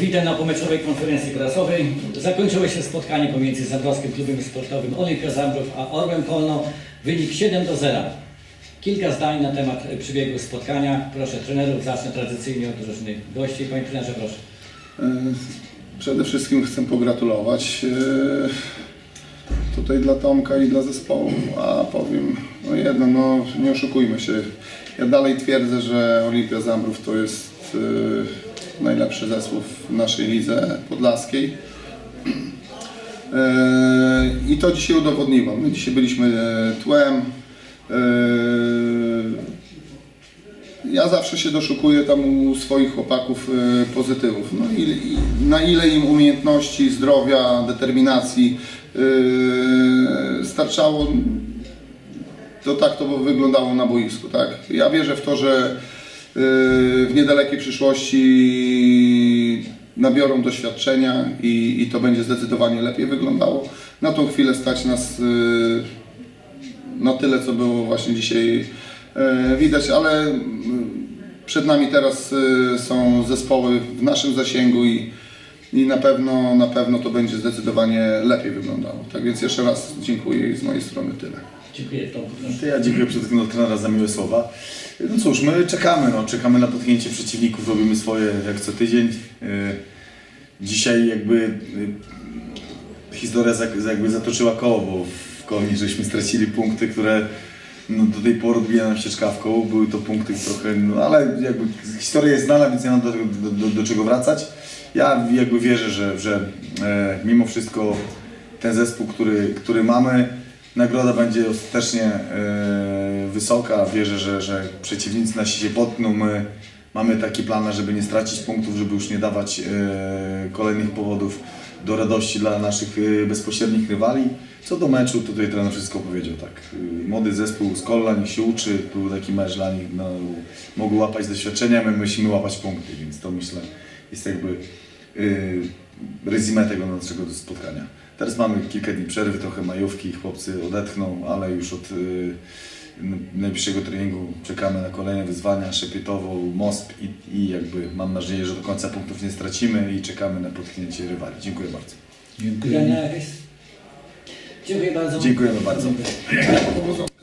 Witam na pomeczowej konferencji prasowej. Zakończyło się spotkanie pomiędzy Zabrowskim Klubem Sportowym Olimpia Zambrów a Orłem Polno. Wynik 7 do 0. Kilka zdań na temat przebiegu spotkania. Proszę trenerów, zacznę tradycyjnie od drużyny gości. Panie trenerze, proszę. E, Przede wszystkim chcę pogratulować e, tutaj dla Tomka i dla zespołu, a powiem no jedno, no nie oszukujmy się. Ja dalej twierdzę, że Olimpia Zambrów to jest e, najlepszy zespół w naszej lidze podlaskiej. E, I to dzisiaj udowodniło. My dzisiaj byliśmy tłem. E, ja zawsze się doszukuję tam u swoich chłopaków e, pozytywów. No i, na ile im umiejętności, zdrowia, determinacji starczało, to tak to wyglądało na boisku. Tak? Ja wierzę w to, że w niedalekiej przyszłości nabiorą doświadczenia i, i to będzie zdecydowanie lepiej wyglądało. Na tą chwilę stać nas e, na tyle, co było właśnie dzisiaj e, widać, ale przed nami teraz są zespoły w naszym zasięgu i, i na, pewno, na pewno to będzie zdecydowanie lepiej wyglądało. Tak więc jeszcze raz dziękuję i z mojej strony tyle. Dziękuję Tomku. To ja dziękuję przede wszystkim do trenera za miłe słowa. No cóż, my czekamy, no, czekamy na potknięcie przeciwników, robimy swoje jak co tydzień. Yy, Dzisiaj jakby yy, historia jakby zatoczyła koło, bo w Kolni żeśmy stracili punkty, które no, do tej pory odbija nam się czkawką. Były to punkty trochę, no ale jakby historia jest znana, więc nie mam do, do, do, do czego wracać. Ja jakby wierzę, że, że e, mimo wszystko ten zespół, który, który mamy, nagroda będzie ostatecznie e, wysoka. Wierzę, że, że przeciwnicy nasi się potkną. My mamy taki plan, żeby nie stracić punktów, żeby już nie dawać e, kolejnych powodów do radości dla naszych e, bezpośrednich rywali. Co do meczu, to tutaj trener wszystko powiedział tak. Młody zespół z Kolla niech się uczy, był taki mecz dla nich, no, mogą łapać doświadczenia, my musimy łapać punkty, więc to myślę jest jakby yy, rezime tego naszego spotkania. Teraz mamy kilka dni przerwy, trochę majówki, chłopcy odetchną, ale już od n- najbliższego treningu czekamy na kolejne wyzwania, Szepietowo, Most i, i jakby mam nadzieję, że do końca punktów nie stracimy i czekamy na potknięcie rywali. Dziękuję bardzo. Dziękuję bardzo. Dziękujemy bardzo. Dziękuję.